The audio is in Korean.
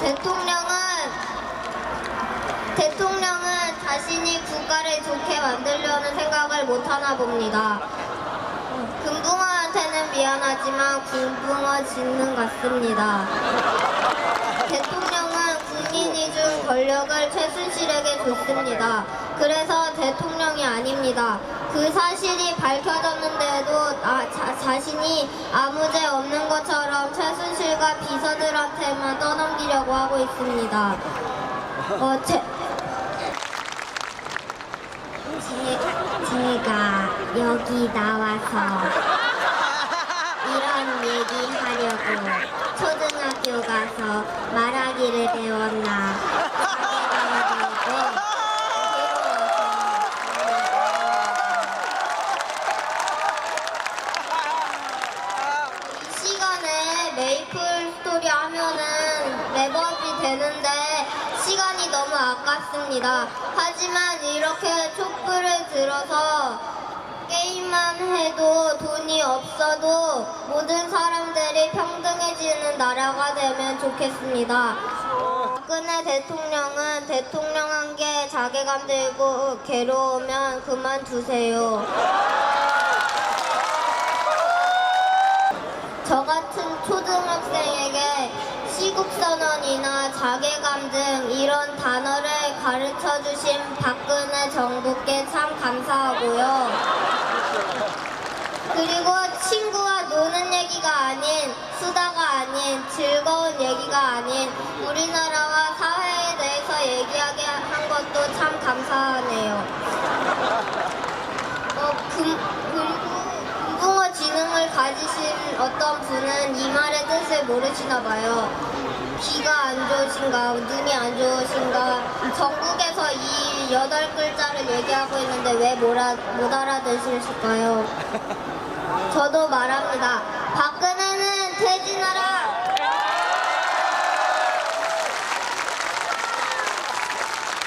대통령은 대통령은 자신이 국가를 좋게 만들려는 생각을 못하나 봅니다. 금붕어한테는 미안하지만 금붕어 짓는 같습니다. 대통령은 국민이 준 권력을 최순실에게 줬습니다. 그래서 대통령이 아닙니다. 그 사실이 밝혀졌는데도 아, 자, 자신이 아무 죄 없는 것처럼 최순실과 비서들한테만 떠넘기려고 하고 있습니다. 어, 제, 제, 제가 여기 나와서 이런 얘기 하려고 초등학교 가서 말하기를 배웠나 자괴감이 들고 이 시간에 메이플 스토리 하면은 랩업이 되는데 시간이 너무 아깝습니다. 하지만 이렇게 촛불을 들어서 게임만 해도 돈이 없어도 모든 사람들이 평등해지는 나라가 되면 좋겠습니다. 박근혜 대통령은 대통령 한 게 자괴감 들고 괴로우면 그만두세요. 저 같은 초등학생에게 시국선언이나 자괴감 등 이런 단어를 가르쳐 주신 박근혜 정부께 참 감사하고요. 그리고 친구와 노는 얘기가 아닌 수다가 아닌 즐거운 얘기가 아닌 우리나라와 사회에 대해서 얘기하게 한 것도 참 감사하네요. 어, 금, 금, 금붕어 지능을 가지신 어떤 분은 이 말의 뜻을 모르시나 봐요. 귀가 안 좋으신가, 눈이 안 좋으신가, 전국에서 이 여덟 글자를 얘기하고 있는데 왜못 알아들으실까요? 저도 말합니다. 박근혜